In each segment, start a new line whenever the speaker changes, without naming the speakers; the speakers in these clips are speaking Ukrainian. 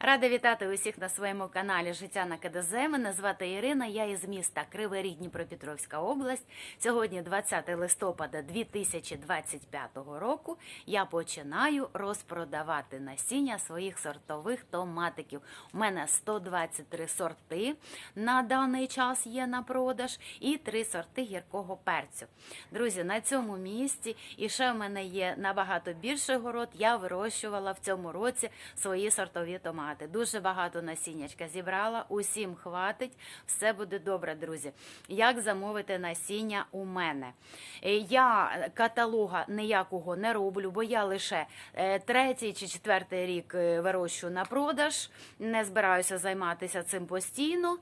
Рада вітати усіх на своєму каналі Життя на КДЗ. Мене звати Ірина. Я із міста Кривий Дніпропетровська область. Сьогодні 20 листопада 2025 року. Я починаю розпродавати насіння своїх сортових томатиків. У мене 123 сорти на даний час є на продаж і три сорти гіркого перцю. Друзі, на цьому місці і ще в мене є набагато більший город. Я вирощувала в цьому році свої сортові томати. Дуже багато насіннячка зібрала. Усім хватить, все буде добре, друзі. Як замовити насіння у мене? Е, Я каталога ніякого не роблю, бо я лише е, третій чи четвертий рік е, вирощую на продаж. Не збираюся займатися цим постійно,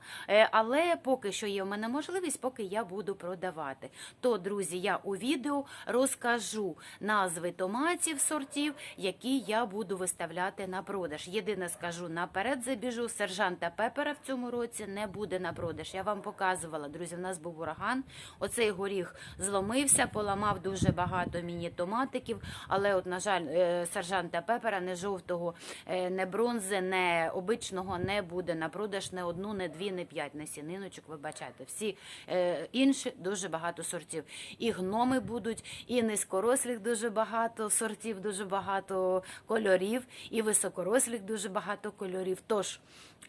але поки що є у мене можливість, поки я буду продавати. То, друзі, я у відео розкажу назви томатів сортів, які я буду виставляти на продаж. Єдине скажу наперед забіжу. Сержанта Пепера в цьому році не буде на продаж. Я вам показувала, друзі. В нас був ураган. Оцей горіх зломився, поламав дуже багато міні-томатиків. Але, от, на жаль, е, сержанта Пепера не жовтого, е, не бронзи, не обичного не буде на продаж не одну, не дві, не п'ять насіниночок. Вибачайте, всі е, інші дуже багато сортів. І гноми будуть, і низькорослих дуже багато сортів, дуже багато кольорів, і високорослих дуже багато кольорів. Тож,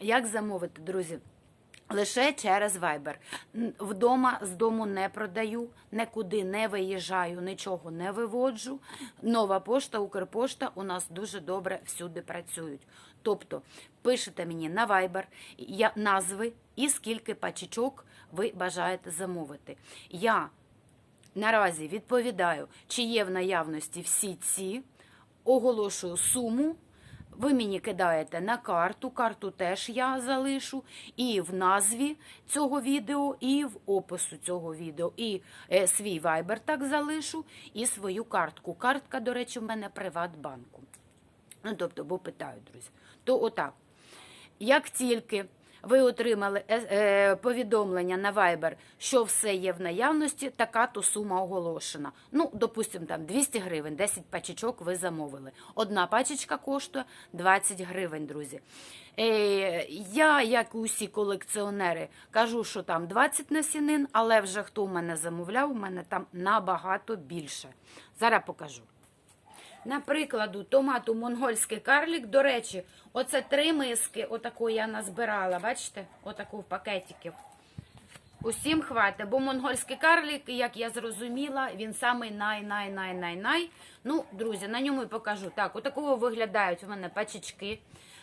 як замовити, друзі? Лише через Viber. Вдома з дому не продаю, нікуди не виїжджаю, нічого не виводжу. Нова пошта, Укрпошта у нас дуже добре всюди працюють. Тобто пишете мені на Viber назви і скільки пачечок ви бажаєте замовити. Я наразі відповідаю, чи є в наявності всі ці, оголошую суму. Ви мені кидаєте на карту, карту теж я залишу, і в назві цього відео, і в опису цього відео, і е, свій вайбер так залишу, і свою картку. Картка, до речі, в мене Приватбанку. Ну, тобто, бо питаю, друзі. То отак. Як тільки ви отримали е, е, повідомлення на Viber, що все є в наявності, така то сума оголошена. Ну, допустимо, там 200 гривень, 10 пачечок ви замовили. Одна пачечка коштує 20 гривень, друзі. Е, я, як і усі колекціонери, кажу, що там 20 насінин, але вже хто в мене замовляв, у мене там набагато більше. Зараз покажу. Наприкладу, томату монгольський карлік. До речі, оце три миски, отаку я назбирала, бачите? Отаку в пакетиків. Усім хватить, бо монгольський карлік, як я зрозуміла, він самий най-най-най-най-най. Ну, друзі, на ньому і покажу. Так, отакого виглядають у мене пачечки.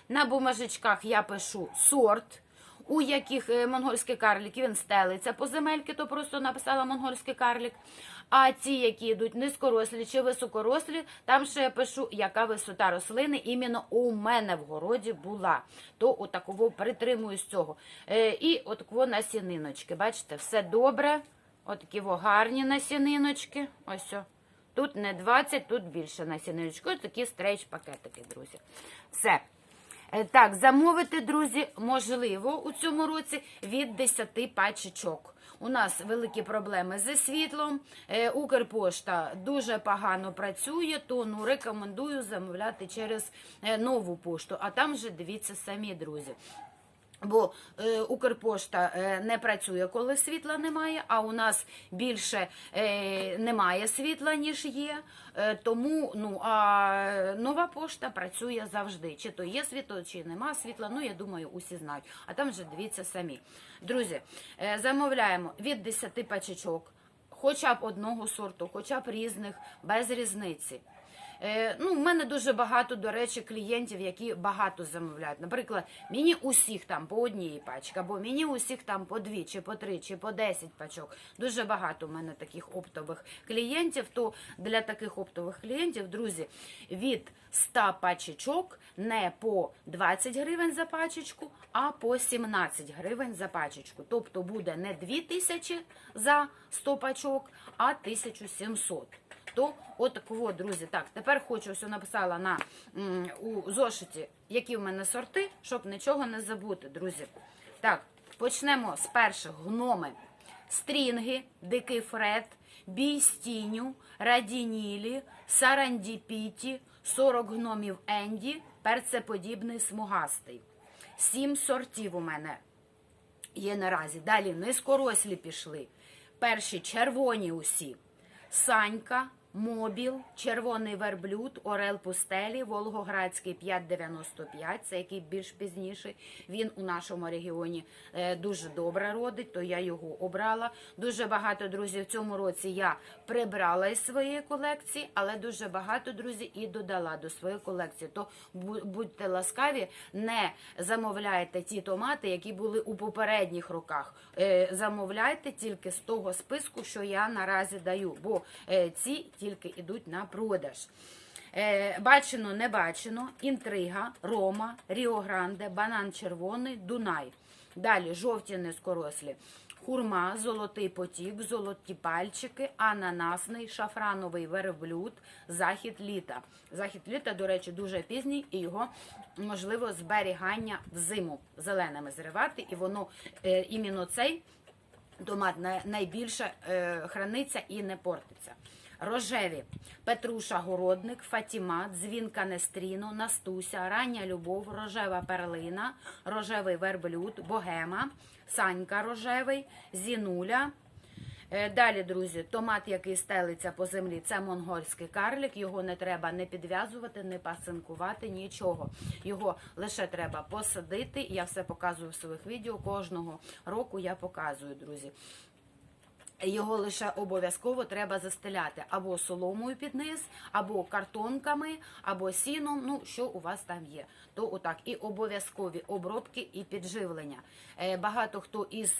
На бумажечках я пишу сорт, у яких е, монгольський карлік він стелиться по земельки, то просто написала монгольський карлік. А ці, які йдуть низькорослі чи високорослі, там ще я пишу, яка висота рослини іменно у мене в городі була. То отаково притримуюсь цього. Е, і отаково насіниночки. Бачите, все добре. Отакі гарні насіниночки. Ось. о. Тут не 20, тут більше насіниночки. Ось такі стрейч-пакетики, друзі. Все. Е, Так, замовити, друзі, можливо у цьому році від 10 пачечок. У нас великі проблеми зі світлом. Е, Укрпошта дуже погано працює, то ну, рекомендую замовляти через е, нову пошту. А там вже дивіться самі, друзі. Бо е, Укрпошта е, не працює, коли світла немає, а у нас більше е, немає світла, ніж є. Е, тому ну, а нова пошта працює завжди. Чи то є світло, чи нема світла. Ну, я думаю, усі знають. А там вже дивіться самі. Друзі, е, замовляємо від 10 пачечок, хоча б одного сорту, хоча б різних, без різниці. Е, ну, в мене дуже багато, до речі, клієнтів, які багато замовляють. Наприклад, мені усіх там по одній пачці, або мені усіх там по дві, чи по три, чи по десять пачок. Дуже багато в мене таких оптових клієнтів. То для таких оптових клієнтів, друзі, від 100 пачечок не по 20 гривень за пачечку, а по 17 гривень за пачечку. Тобто буде не 2000 за 100 пачок, а 1700 то от такого, друзі. Так, тепер хочу, ось написала на у зошиті, які в мене сорти, щоб нічого не забути, друзі. Так, почнемо з перших гноми. Стрінги, дикий фред, бій з тінню, радінілі, сарандіпіті, 40 гномів Енді, перцеподібний смугастий. Сім сортів у мене є наразі. Далі низькорослі пішли. Перші червоні усі. Санька, Мобіл, Червоний верблюд, Орел Пустелі, Волгоградський 595, це який більш пізніший. Він у нашому регіоні е, дуже добре родить, то я його обрала. Дуже багато друзів в цьому році я прибрала із своєї колекції, але дуже багато друзів і додала до своєї колекції. То будьте ласкаві, не замовляйте ті томати, які були у попередніх роках. Е, Замовляйте тільки з того списку, що я наразі даю, бо е, ці тільки йдуть на продаж. Е, Бачено, не бачено, інтрига, Рома, Ріо Гранде, банан червоний, Дунай. Далі жовті низкорослі. Хурма, золотий потік, золоті пальчики, ананасний, шафрановий верблюд, захід літа. Захід літа, до речі, дуже пізній, і його можливо зберігання взиму зеленими зривати, і воно е, іменно цей томат найбільше е, храниться і не портиться. Рожеві Петруша Городник, Фатіма, Дзвінка Нестріно, Настуся, Рання Любов, Рожева Перлина, Рожевий Верблюд, Богема, Санька Рожевий, Зінуля. Е, Далі, друзі, томат, який стелиться по землі, це монгольський карлик. Його не треба не підв'язувати, не пасинкувати, нічого. Його лише треба посадити. Я все показую в своїх відео. Кожного року я показую, друзі. Його лише обов'язково треба застеляти або соломою під низ, або картонками, або сіном. Ну що у вас там є. То отак і обов'язкові обробки і підживлення. Е, Багато хто із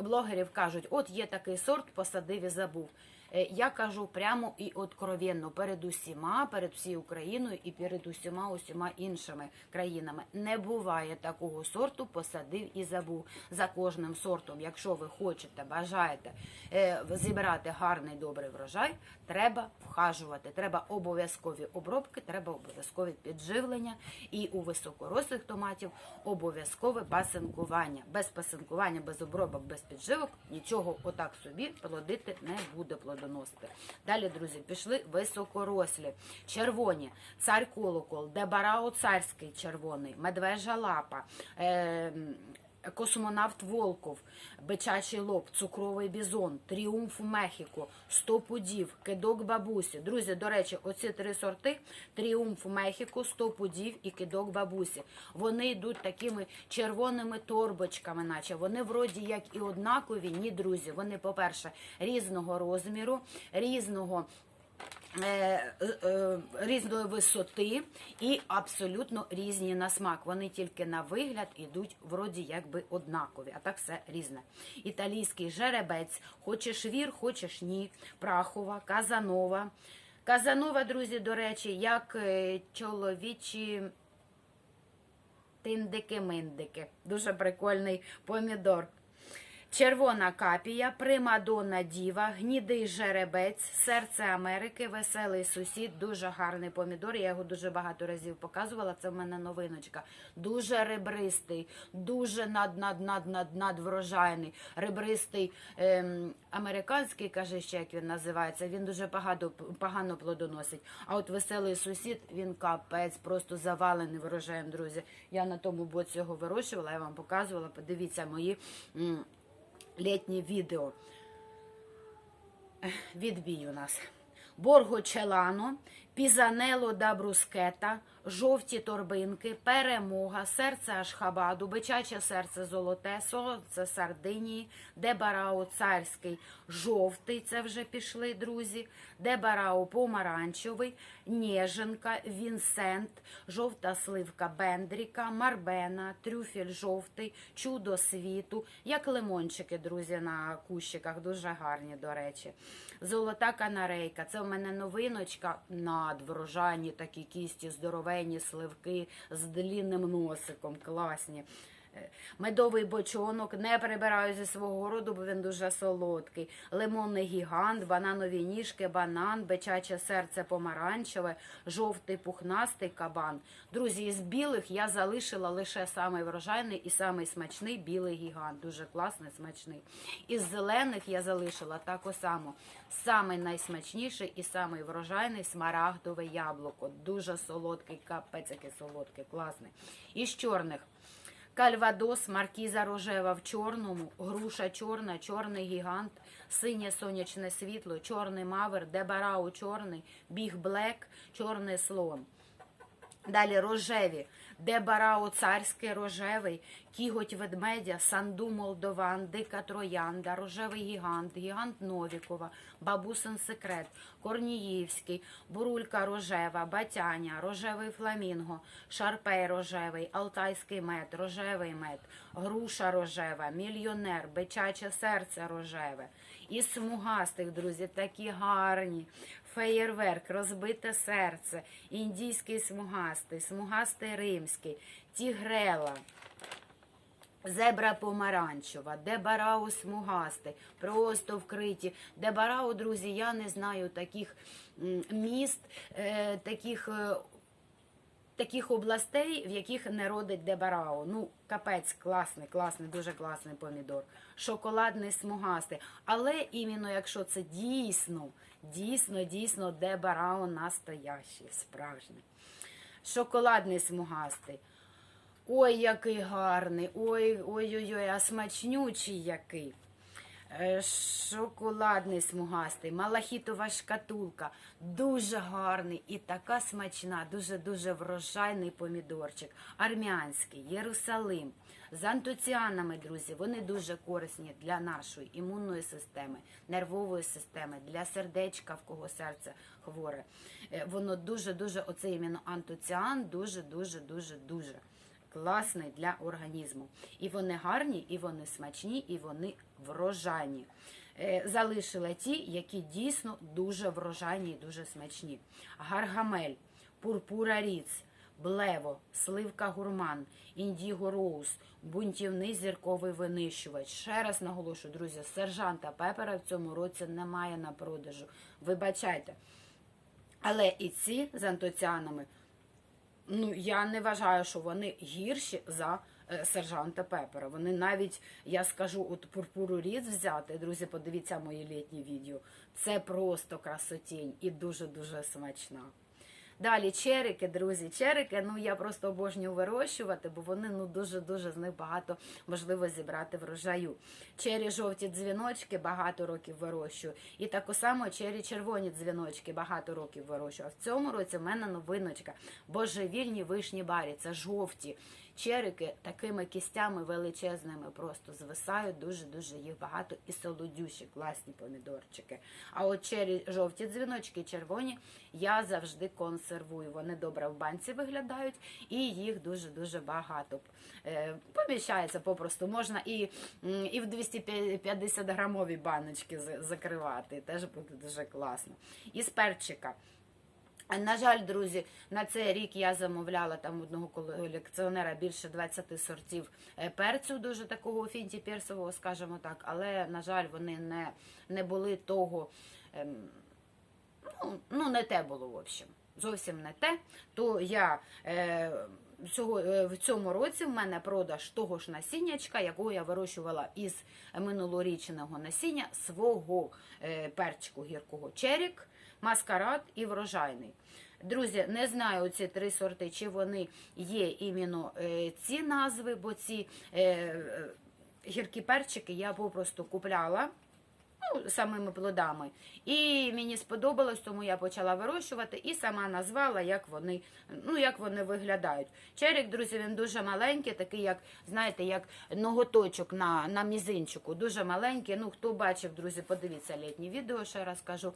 блогерів кажуть, от є такий сорт, посадив і забув. Е, Я кажу прямо і откровенно перед усіма, перед всією Україною і перед усіма усіма іншими країнами. Не буває такого сорту, посадив і забув. За кожним сортом, якщо ви хочете, бажаєте е, зібрати гарний добрий врожай, треба вхажувати. Треба обов'язкові обробки, треба обов'язкові підживлення. І у високорослих томатів обов'язкове пасинкування. Без пасинкування, без обробок, без підживок нічого отак собі плодити не буде плодоносити. Далі, друзі, пішли високорослі. Червоні, цар колокол, дебарао царський червоний, медвежа лапа. Е- Космонавт Волков, Бичачий лоб, Цукровий бізон, Тріумф Мехіко, Сто пудів, Кидок бабусі. Друзі, до речі, оці три сорти: Тріумф Мехіко, Сто пудів і Кидок бабусі. Вони йдуть такими червоними торбочками, наче вони вроді як і однакові, ні, друзі. Вони, по-перше, різного розміру, різного. Е, е, різної висоти і абсолютно різні на смак. Вони тільки на вигляд ідуть вроді якби однакові, а так все різне. Італійський жеребець, хочеш вір, хочеш ні. Прахова, казанова. Казанова, друзі, до речі, як е, чоловічі тиндики-миндики. Дуже прикольний помідор. Червона капія, примадонна діва, гнідий жеребець, серце Америки, веселий сусід, дуже гарний помідор. Я його дуже багато разів показувала. Це в мене новиночка. Дуже ребристий, дуже над над над над надврожайний. Ребристий ем, американський, каже, ще як він називається. Він дуже погано, погано плодоносить. А от веселий сусід, він капець, просто завалений врожаєм, друзі. Я на тому боці його вирощувала, я вам показувала. Подивіться мої. Літнє відео. Відбій у нас. Борго Челано, Пізанело да Брускета, жовті торбинки, перемога, серце Ашхабаду, бичаче серце золоте, сонце Сардинії, Дебарао царський, жовтий, це вже пішли, друзі, Дебарао помаранчевий, Нєженка, Вінсент, жовта сливка Бендріка, Марбена, трюфель жовтий, чудо світу, як лимончики, друзі, на кущиках, дуже гарні, до речі. Золота канарейка, це в мене новиночка, надврожайні такі кісті, здоровенні сливки з длінним носиком, класні. Е, Медовий бочонок не прибираю зі свого городу, бо він дуже солодкий. Лимонний гігант, бананові ніжки, банан, бичаче серце помаранчеве, жовтий пухнастий кабан. Друзі, із білих я залишила лише самий врожайний і самий смачний білий гігант. Дуже класний, смачний. Із зелених я залишила так само. Самий найсмачніший і самий врожайний смарагдове яблуко. Дуже солодкий, капець який солодкий, класний. Із чорних. Кальвадос, маркіза рожева в чорному, груша чорна, чорний гігант, синє сонячне світло, чорний мавер, дебарау чорний, біг блек, чорний слон. Далі рожеві, Дебарао царський рожевий, кіготь ведмедя, санду молдован, дика троянда, рожевий гігант, гігант Новікова, бабусин секрет, Корніївський, бурулька рожева, батяня, рожевий фламінго, шарпей рожевий, алтайський мед, рожевий мед, груша рожева, мільйонер, бичаче серце рожеве. І смугастих, друзі, такі гарні. Феєрверк, розбите серце, індійський смугастий, смугастий римський, тігрела. Зебра помаранчева, дебарау смугастий, просто вкриті. Дебарау, друзі, я не знаю таких міст, е, таких, е, таких областей, в яких не родить дебарау. Ну, капець, класний, класний, дуже класний помідор. Шоколадний смугастий. Але іменно якщо це дійсно, дійсно, дійсно дебарау настоящий, справжній. Шоколадний смугастий. Ой, який гарний, ой, ой, ой, ой, а смачнючий який. Е, Шоколадний смугастий, малахітова шкатулка, дуже гарний і така смачна, дуже-дуже врожайний помідорчик. Армянський, Єрусалим. З антоціанами, друзі, вони дуже корисні для нашої імунної системи, нервової системи, для сердечка, в кого серце хворе. Е, Воно дуже-дуже, оце іменно антоціан, дуже-дуже, дуже, дуже класний для організму. І вони гарні, і вони смачні, і вони врожайні. Е, Залишила ті, які дійсно дуже врожайні і дуже смачні. Гаргамель, пурпура ріц, блево, сливка гурман, індіго роуз, бунтівний зірковий винищувач. Ще раз наголошую, друзі, сержанта пепера в цьому році немає на продажу. Вибачайте. Але і ці з антоціанами ну я не вважаю, що вони гірші за е, сержанта Пепера. Вони навіть, я скажу, от пурпуру різ взяти, друзі, подивіться мої літні відео. Це просто красотінь і дуже-дуже смачна. Далі черики, друзі, черики, ну я просто обожнюю вирощувати, бо вони ну дуже-дуже з них багато можливо зібрати врожаю. Чері жовті дзвіночки багато років вирощую. І так само чері червоні дзвіночки багато років вирощую. А в цьому році в мене новиночка божевільні вишні барі. Це жовті. Черики такими кістями величезними просто звисають, дуже-дуже їх багато і солодющі, класні помідорчики. А от чері жовті дзвіночки, червоні, я завжди консервую. Вони добре в банці виглядають і їх дуже-дуже багато. Е, Поміщається попросту. Можна і, і в 250 грамові баночки закривати. Теж буде дуже класно. Із перчика. На жаль, друзі, на цей рік я замовляла там одного колекціонера більше 20 сортів е, перцю, дуже такого фінті персового, скажімо так, але, на жаль, вони не, не були того, ем, ну, ну, не те було, в общем. Зовсім не те. То я е, цього, е, в цьому році в мене продаж того ж насіннячка, якого я вирощувала із минулорічного насіння свого е, перчику гіркого черік, маскарад і врожайний. Друзі, не знаю ці три сорти, чи вони є іменно е, ці назви, бо ці гіркі перчики я попросту купляла ну, самими плодами. І мені сподобалось, тому я почала вирощувати і сама назвала, як вони, ну, як вони виглядають. Черік, друзі, він дуже маленький, такий, як, знаєте, як ноготочок на, на мізинчику. Дуже маленький. Ну, хто бачив, друзі, подивіться літні відео, ще раз кажу.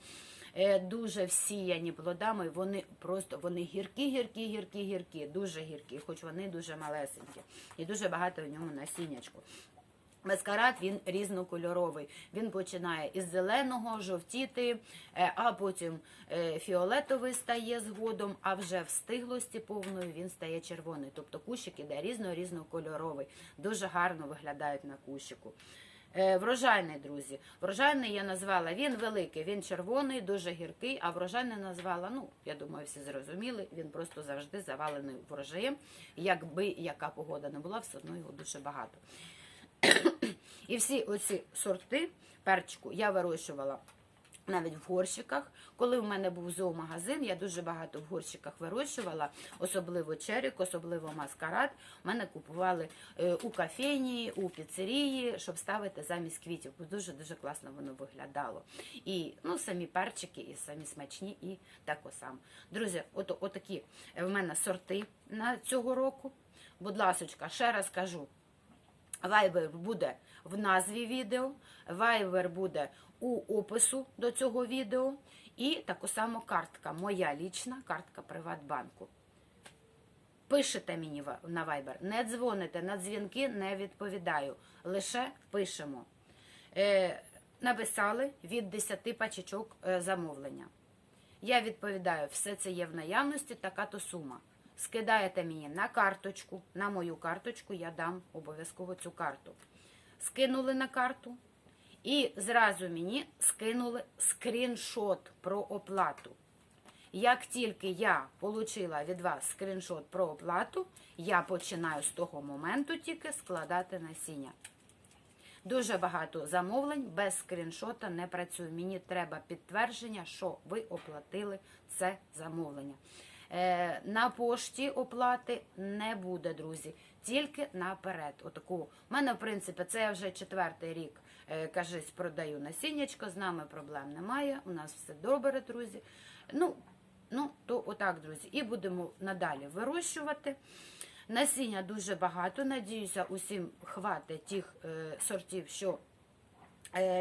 Е, Дуже всіяні плодами, вони просто вони гіркі, гіркі, гіркі, гіркі, дуже гіркі, хоч вони дуже малесенькі. І дуже багато в ньому насіннячку. Маскарад він різнокольоровий. Він починає із зеленого, жовтіти, е, а потім е, фіолетовий стає згодом, а вже в стиглості повної він стає червоний. Тобто кущик іде різно-різнокольоровий. Дуже гарно виглядають на кущику. Е, Врожайний, друзі. Врожайний я назвала. Він великий, він червоний, дуже гіркий, а врожайний назвала, ну, я думаю, всі зрозуміли, він просто завжди завалений врожаєм. Якби яка погода не була, все одно його дуже багато. І всі оці сорти перчику я вирощувала навіть в горщиках. Коли в мене був зоомагазин, я дуже багато в горщиках вирощувала, особливо черік, особливо маскарад. Мене купували е, у кафені, у піцерії, щоб ставити замість квітів. Бо дуже-дуже класно воно виглядало. І ну, самі перчики, і самі смачні, і так само. Друзі, от, отакі в мене сорти на цього року. Будь ласочка, ще раз кажу. Вайбер буде в назві відео, вайбер буде у опису до цього відео. І таку саму картка, моя лічна картка Приватбанку. Пишете мені на Viber, не дзвоните, на дзвінки не відповідаю. Лише пишемо. Е, написали від 10 пачечок е, замовлення. Я відповідаю, все це є в наявності, така то сума. Скидаєте мені на карточку, на мою карточку, я дам обов'язково цю карту. Скинули на карту і зразу мені скинули скріншот про оплату. Як тільки я отримала від вас скріншот про оплату, я починаю з того моменту тільки складати насіння. Дуже багато замовлень без скріншота не працює. Мені треба підтвердження, що ви оплатили це замовлення. Е, на пошті оплати не буде, друзі, тільки наперед. Отаку. У мене, в принципі, це я вже четвертий рік, е, кажись, продаю насіннячко, з нами проблем немає. У нас все добре, друзі. Ну, ну то отак, друзі. І будемо надалі вирощувати. Насіння дуже багато. Надіюся, усім хватить тих е, сортів, що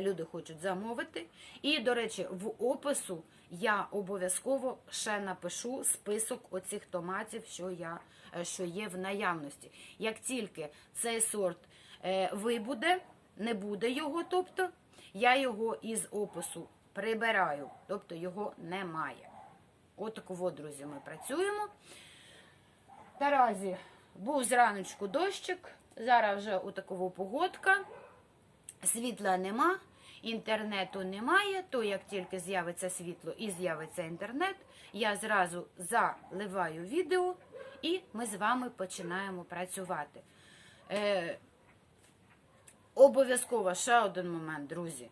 люди хочуть замовити. І, до речі, в опису я обов'язково ще напишу список оцих томатів, що, я, е, що є в наявності. Як тільки цей сорт е, вибуде, не буде його, тобто, я його із опису прибираю, тобто його немає. Отаково, друзі, ми працюємо. Наразі був зраночку дощик, зараз вже отакова погодка, світла нема, інтернету немає, то як тільки з'явиться світло і з'явиться інтернет, я зразу заливаю відео і ми з вами починаємо працювати. Е, обов'язково ще один момент, друзі.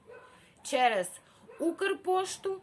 Через Укрпошту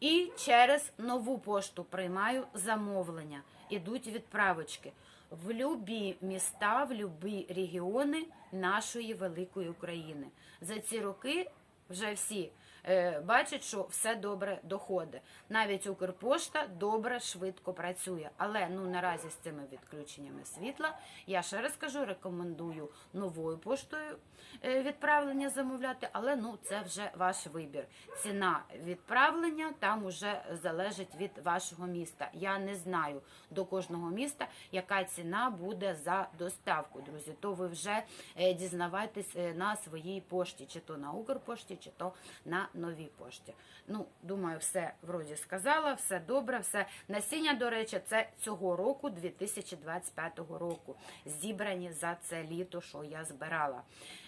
і через нову пошту приймаю замовлення. Ідуть відправочки в любі міста, в любі регіони нашої великої України. За ці роки вже всі е, бачать, що все добре доходить. Навіть Укрпошта добре, швидко працює. Але ну наразі з цими відключеннями світла я ще раз кажу, рекомендую новою поштою е, відправлення замовляти, але ну це вже ваш вибір. Ціна відправлення там уже залежить від вашого міста. Я не знаю до кожного міста, яка ціна буде за доставку, друзі. То ви вже е, дізнавайтесь на своїй пошті, чи то на Укрпошті, чи то на новій пошті. Ну, думаю, все вроді сказала, все добре, все насіння, до речі, це цього року, 2025 року. Зібрані за це літо, що я збирала.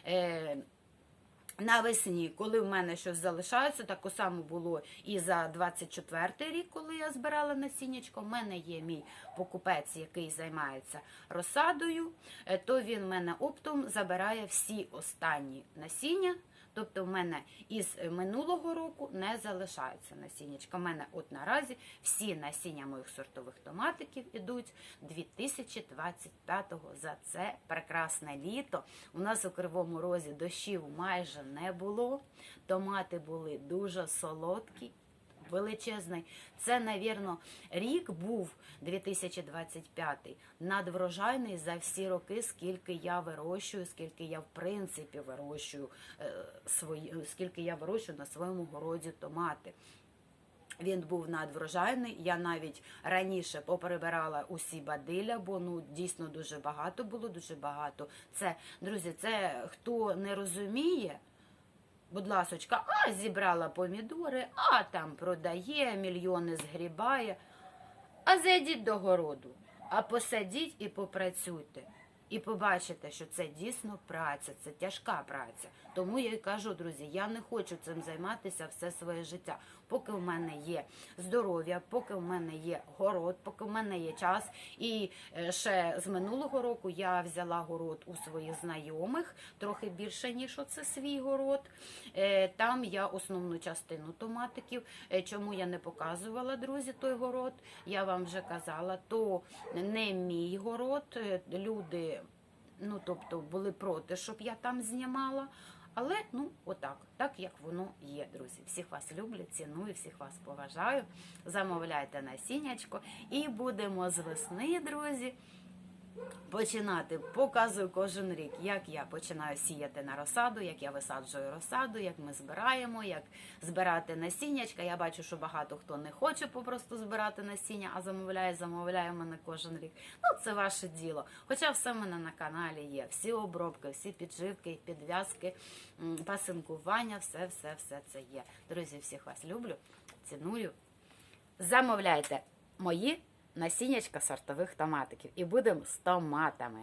Е, Навесні, коли в мене щось залишається, так само було і за 24 рік, коли я збирала насіннячко. У мене є мій покупець, який займається розсадою, е, то він в мене оптом забирає всі останні насіння. Тобто в мене із минулого року не залишається насіннячка. У мене от наразі всі насіння моїх сортових томатиків ідуть 2025-го. За це прекрасне літо. У нас у Кривому Розі дощів майже не було. Томати були дуже солодкі. Величезний. Це, навірно, рік був 2025 надврожайний за всі роки, скільки я вирощую, скільки я в принципі вирощую е, свої, скільки я вирощую на своєму городі томати. Він був надврожайний. Я навіть раніше поперебирала усі бадиля, бо ну дійсно дуже багато було, дуже багато. Це, друзі, це хто не розуміє. Будь ласочка, а зібрала помідори, а там продає, мільйони згрібає. А зайдіть до городу, а посадіть і попрацюйте. І побачите, що це дійсно праця, це тяжка праця. Тому я й кажу, друзі, я не хочу цим займатися все своє життя. Поки в мене є здоров'я, поки в мене є город, поки в мене є час. І е, ще з минулого року я взяла город у своїх знайомих, трохи більше, ніж оце свій город. Е, Там я основну частину томатиків. Е, Чому я не показувала, друзі, той город? Я вам вже казала, то не мій город. Люди, ну тобто, були проти, щоб я там знімала. Але ну отак, так як воно є, друзі. Всіх вас люблю, ціную, всіх вас поважаю. Замовляйте насіннячко і будемо з весни, друзі. Починати показую кожен рік, як я починаю сіяти на розсаду, як я висаджую розсаду, як ми збираємо, як збирати насіннячка. Я бачу, що багато хто не хоче попросту збирати насіння, а замовляє, замовляє мене кожен рік. Ну це ваше діло. Хоча все в мене на каналі є. Всі обробки, всі підживки, підв'язки, пасинкування, все, все, все це є. Друзі, всіх вас люблю, ціную. Замовляйте мої насіннячка сортових томатиків і будемо з томатами.